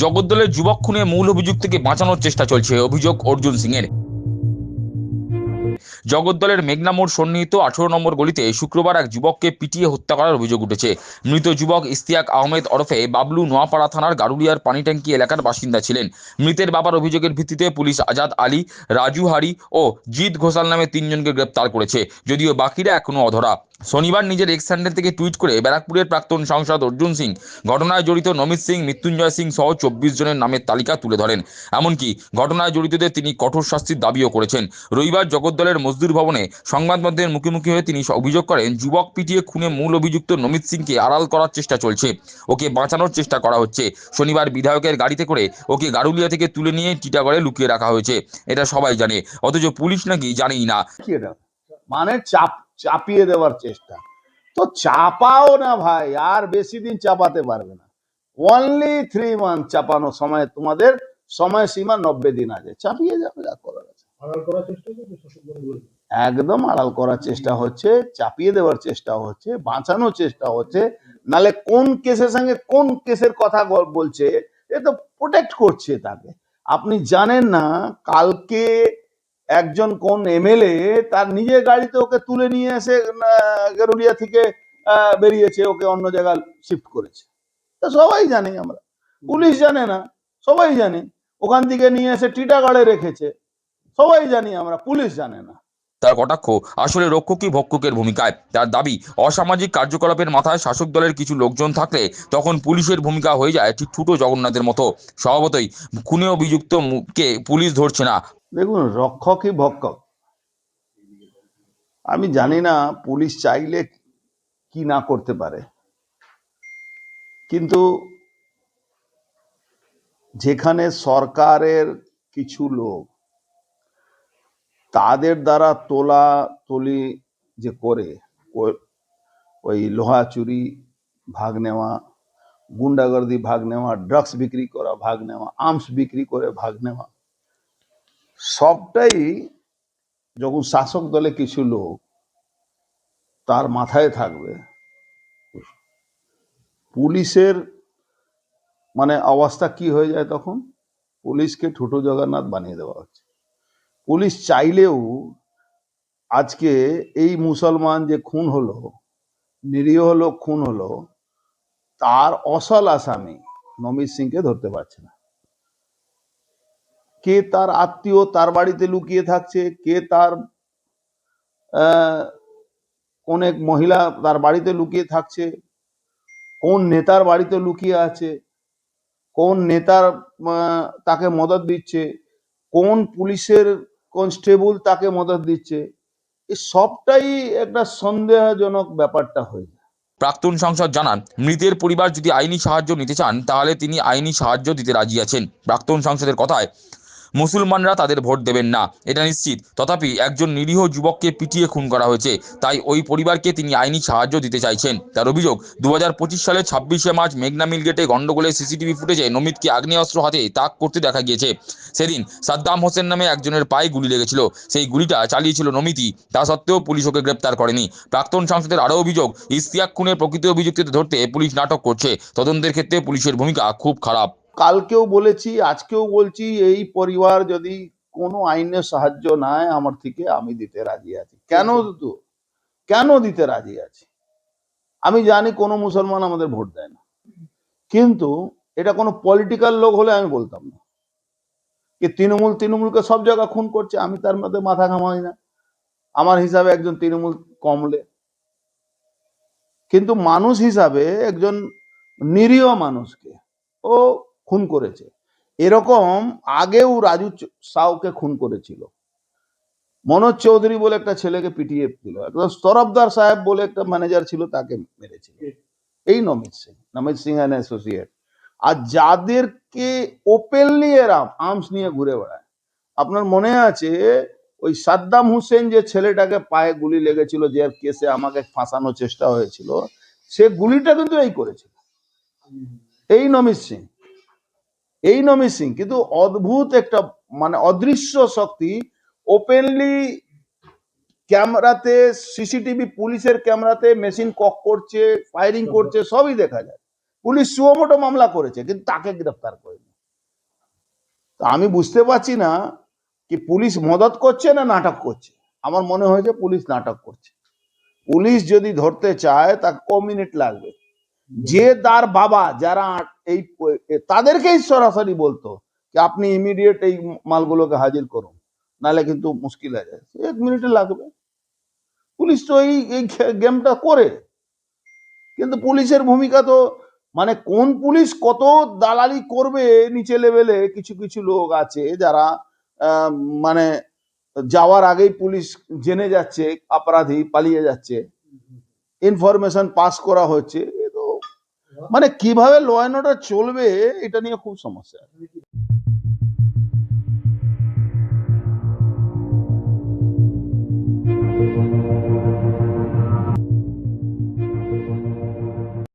জগদ্দলের যুবক খুনে মূল অভিযুক্তকে বাঁচানোর চেষ্টা চলছে, অভিযোগ অর্জুন সিং এর জগদ্দলের মেঘনামোড় সন্নিহিত আঠারো নম্বর গলিতে শুক্রবার এক যুবককে পিটিয়ে হত্যা করার অভিযোগ উঠেছে। মৃত যুবক ইস্তিয়াক আহমেদ ওরফে বাবলু নোয়াপাড়া থানার গারুলিয়ার পানিট্যাঙ্কি এলাকার বাসিন্দা ছিলেন। মৃতের বাবার অভিযোগের ভিত্তিতে পুলিশ আজাদ আলী, রাজু হারি ও জিৎ ঘোষাল নামে তিনজনকে গ্রেপ্তার করেছে, যদিও বাকিরা এখনও অধরা। শনিবার নিজের এক্স হ্যান্ডেল থেকে টুইট করে ব্যারাকপুরের প্রাক্তন সাংসদ অর্জুন সিং, ঘটনায় জড়িত নমিত সিং, মৃত্যুঞ্জয় সিং সহ চব্বিশ জনের নামের তালিকা তুলে ধরেন। এমনকি ঘটনায় জড়িতদের তিনি কঠোর শাস্তির দাবিও করেছেন। রবিবার জগদ্দলের মজদুর ভবনে সংবাদ মাধ্যমের মুখোমুখি হয়ে তিনি অভিযোগ করেন, যুবক পিটিয়ে খুনে মূল অভিযুক্ত নমিত সিংকে আড়াল করার চেষ্টা চলছে। ওকে বাঁচানোর চেষ্টা করা হচ্ছে। শনিবার বিধায়কের গাড়িতে করে ওকে গারুলিয়া থেকে তুলে নিয়ে টিটাগড়ে লুকিয়ে রাখা হয়েছে। এটা সবাই জানে, অথচ পুলিশ নাকি জানেই না। মানে চাপ চাপিয়ে দেওয়ার চেষ্টা। তো চাপাও না ভাই আর বেশি দিন চাপাতে পারবে না। অনলি থ্রি মান্থ চাপানো সময় তোমাদের সময় সীমা নব্বই দিন আছে। চাপিয়ে যাবে যা করার আছে। একদম আড়াল করার চেষ্টা হচ্ছে চাপিয়ে দেওয়ার চেষ্টা হচ্ছে বাঁচানোর চেষ্টা হচ্ছে। নালে কোন কেসের সঙ্গে কোন কেসের কথা বলছে এ তো প্রোটেক্ট করছে তাকে। আপনি জানেন না কালকে একজন কোন এমএলএ তার নিজের গাড়িতে ওকে তুলে নিয়ে এসে গেরুলিয়া থেকে বেরিয়েছে, ওকে অন্য জায়গায় শিফট করেছে। তো সবাই জানি আমরা। পুলিশ জানে না, সবাই জানি। ওখান থেকে নিয়ে এসে টিটাগড়ে রেখেছে, সবাই জানি আমরা, পুলিশ জানে না। তার কটাক্ষ, আসলে রক্ষকই ভক্ষকের ভূমিকায়। তার দাবি, অসামাজিক কার্যকলাপের মাথায় শাসক দলের কিছু লোকজন থাকলে তখন পুলিশের ভূমিকা হয়ে যায় ঠিক ছোটো জগন্নাথের মতো। স্বভাবতই খুনে অভিযুক্ত মু- কে পুলিশ ধরছে না। দেখুন, রক্ষকই ভক্ষক। আমি জানি না পুলিশ চাইলে কি না করতে পারে। কিন্তু যেখানে সরকারের কিছু লোক, তাদের দ্বারা তোলা তলি যে করে, ওই লোহা চুরি ভাগ নেওয়া, গুন্ডাগর্দি ভাগ নেওয়া, ড্রাগস বিক্রি করা ভাগ নেওয়া, আর্মস বিক্রি করে ভাগ নেওয়া সবটাই যখন শাসক দলে কিছু লোক তার মাথায় থাকবে, পুলিশের মানে অবস্থা কি হয়ে যায় তখন? পুলিশকে ঠোঁটো জগন্নাথ বানিয়ে দেওয়া হচ্ছে। পুলিশ চাইলেও আজকে এই মুসলমান যে খুন হলো, নিরীহ লোক খুন হলো, তার অসল আসামি নমিত সিংকে ধরতে পারছে না। কে তার আত্মীয় তার বাড়িতে লুকিয়ে থাকছে, কে তার এক মহিলা তার বাড়িতে লুকিয়ে থাকছে, কোন নেতার বাড়িতে লুকিয়ে আছে, কোন নেতার তাকে মদত দিচ্ছে, কোন পুলিশের কনস্টেবল তাকে মদত দিচ্ছে এই সবটাই একটা সন্দেহজনক ব্যাপারটা হয়ে যায়। প্রাক্তন সাংসদ জানান, মৃতের পরিবার যদি আইনি সাহায্য নিতে চান, তাহলে তিনি আইনি সাহায্য দিতে রাজি আছেন। প্রাক্তন সাংসদের কথায় মুসলমানরা তাদের ভোট দেবেন না, এটা নিশ্চিত। তথাপি একজন নিরীহ যুবককে পিটিয়ে খুন করা হয়েছে, তাই ওই পরিবারকে তিনি আইনি সাহায্য দিতে চাইছেন। তার অভিযোগ দু সালের ছাব্বিশে মার্চ মেঘনা মিল গেটে গন্ডগোলের সিসিটিভি ফুটেজে নমিতকে আগ্নেয়াস্ত্র হাতে তাক করতে দেখা গিয়েছে। সেদিন সাদ্দাম হোসেন নামে একজনের পায়ে গুলি লেগেছিল। সেই গুলিটা চালিয়েছিল নমিতি, তা সত্ত্বেও পুলিশ ওকে গ্রেপ্তার করেনি। প্রাক্তন সাংসদের আরও অভিযোগ ইস্তিয়াক খুনের প্রকৃত অভিযুক্তদের ধরতে পুলিশ নাটক করছে। তদন্তের ক্ষেত্রে পুলিশের ভূমিকা খুব খারাপ। কালকেও বলেছি আজকেও বলছি এই পরিবার যদি কোনো আইনের সাহায্য নেয় আমার থেকে আমি দিতে রাজি আছি। কেন তো কেন দিতে রাজি আছি? আমি জানি কোনো মুসলমান আমাদের ভোট দেয় না। কিন্তু এটা কোনো পলিটিক্যাল লোক হলে আমি বলতাম না। কি তৃণমূল তৃণমূলকে সব জায়গা খুন করছে আমি তার মধ্যে মাথা ঘামাই না। আমার হিসাবে একজন তৃণমূল কমলে। কিন্তু মানুষ হিসাবে একজন নিরীহ মানুষকে ও খুন করেছে। এরকম আগেও রাজু সাউকে খুন করেছিল। মনোজ চৌধুরী বলে একটা ছেলেকে পিটিয়ে দিল। একদম সাহেব বলে একটা ম্যানেজার ছিল, তাকে মেরেছিল। এই নমিত সিং নমিত সিং অ্যান্ড অ্যাসোসিয়েট আর যাদেরকে ওপেনলি এরা আর্মস নিয়ে ঘুরে বেড়ায়, আপনার মনে আছে ওই সাদ্দাম হুসেন যে ছেলেটাকে পায়ে গুলি লেগেছিল, যে কেসে আমাকে ফাঁসানোর চেষ্টা হয়েছিল, সে গুলিটা কিন্তু এই করেছিল। এই নমিত সিং এই নমিত সিং, কিন্তু অদ্ভুত একটা মানে অদৃশ্য শক্তি ওপেনলি ক্যামেরাতে সিসিটিভি পুলিশের ক্যামেরাতে মেশিন কক করছে ফায়ারিং করছে, সবই দেখা যায়। পুলিশ সুমোটো মামলা করেছে, কিন্তু তাকে গ্রেফতার করেনি। তা আমি বুঝতে পারছি না কি পুলিশ মদত করছে না নাটক করছে। আমার মনে হয়েছে পুলিশ নাটক করছে। পুলিশ যদি ধরতে চায় তা ক মিনিট লাগবে। যে তার বাবা যারা এই তাদেরকেই সরাসরি বলতো যে আপনি ইমিডিয়েট এই মালগুলোকে হাজির করুন, নাহলে কিন্তু মুশকিল হয়ে যায়। এক মিনিটে লাগবে। পুলিশ তো এই এই গেমটা করে। কিন্তু পুলিশের ভূমিকা তো মানে কোন পুলিশ কত দালালি করবে, নিচে লেভেলে কিছু কিছু লোক আছে যারা মানে যাওয়ার আগেই পুলিশ জেনে যাচ্ছে, অপরাধী পালিয়ে যাচ্ছে। ইনফরমেশন পাস করা হচ্ছে। মানে কীভাবে ল অ্যান্ড অর্ডার চলবে এটা নিয়ে খুব সমস্যা।